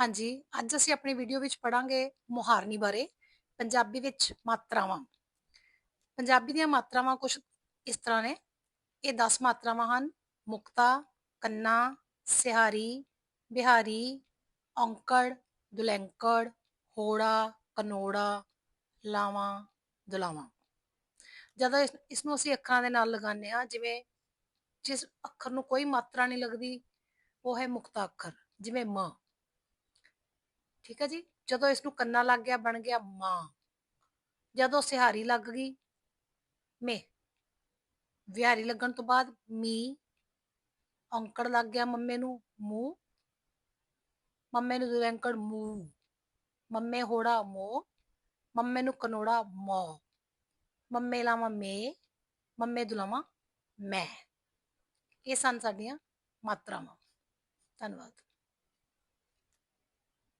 ਹਾਂਜੀ, ਅੱਜ ਅਸੀਂ ਆਪਣੀ ਵੀਡੀਓ ਵਿੱਚ ਪੜਾਂਗੇ ਮੁਹਾਰਨੀ ਬਾਰੇ, ਪੰਜਾਬੀ ਵਿੱਚ ਮਾਤਰਾਵਾਂ। ਪੰਜਾਬੀ ਦੀਆਂ ਮਾਤਰਾਵਾਂ ਕੁਝ ਇਸ ਤਰ੍ਹਾਂ ਨੇ। ਇਹ 10 ਮਾਤਰਾਵਾਂ ਹਨ, ਮੁਕਤਾ, ਕੰਨਾ, ਸਿਹਾਰੀ, ਬਿਹਾਰੀ, ਔਂਕੜ, ਦੁਲੈਂਕੜ, ਹੋੜਾ, ਕਨੋੜਾ, ਲਾਵਾਂ, ਦੁਲਾਵਾਂ। ਜਦੋਂ ਇਸ ਇਸ ਨੂੰ ਅਸੀਂ ਅੱਖਰਾਂ ਦੇ ਨਾਲ ਲਗਾਉਂਦੇ ਹਾਂ, ਜਿਵੇਂ ਜਿਸ ਅੱਖਰ ਨੂੰ ਕੋਈ ਮਾਤਰਾ ਨਹੀਂ ਲੱਗਦੀ, ਉਹ ਹੈ ਮੁਕਤਾ ਅੱਖਰ, ਜਿਵੇਂ ਮ। ਠੀਕ ਹੈ ਜੀ? ਜਦੋਂ ਇਸ ਨੂੰ ਕੰਨਾ ਲੱਗ ਗਿਆ, ਬਣ ਗਿਆ ਮਾਂ। ਜਦੋਂ ਸਿਹਾਰੀ ਲੱਗ ਗਈ, ਮੇ। ਵਿਹਾਰੀ ਲੱਗਣ ਤੋਂ ਬਾਅਦ ਮੀ। ਔਂਕੜ ਲੱਗ ਗਿਆ ਮੰਮੇ ਨੂੰ ਮੂ ਮੰਮੇ ਨੂੰ ਦੁਲੰਕੜ ਮੂ ਮੰਮੇ ਹੋੜਾ ਮੋ ਮੰਮੇ ਨੂੰ ਕਨੋੜਾ ਮੋ ਮੰਮੇ ਲਾਵਾਂ ਮੇ। ਮੰਮੇ ਦੁਲਾਵਾਂ ਮੈਂ। ਇਹ ਸਨ ਸਾਡੀਆਂ ਮਾਤਰਾਵਾਂ। ਧੰਨਵਾਦ।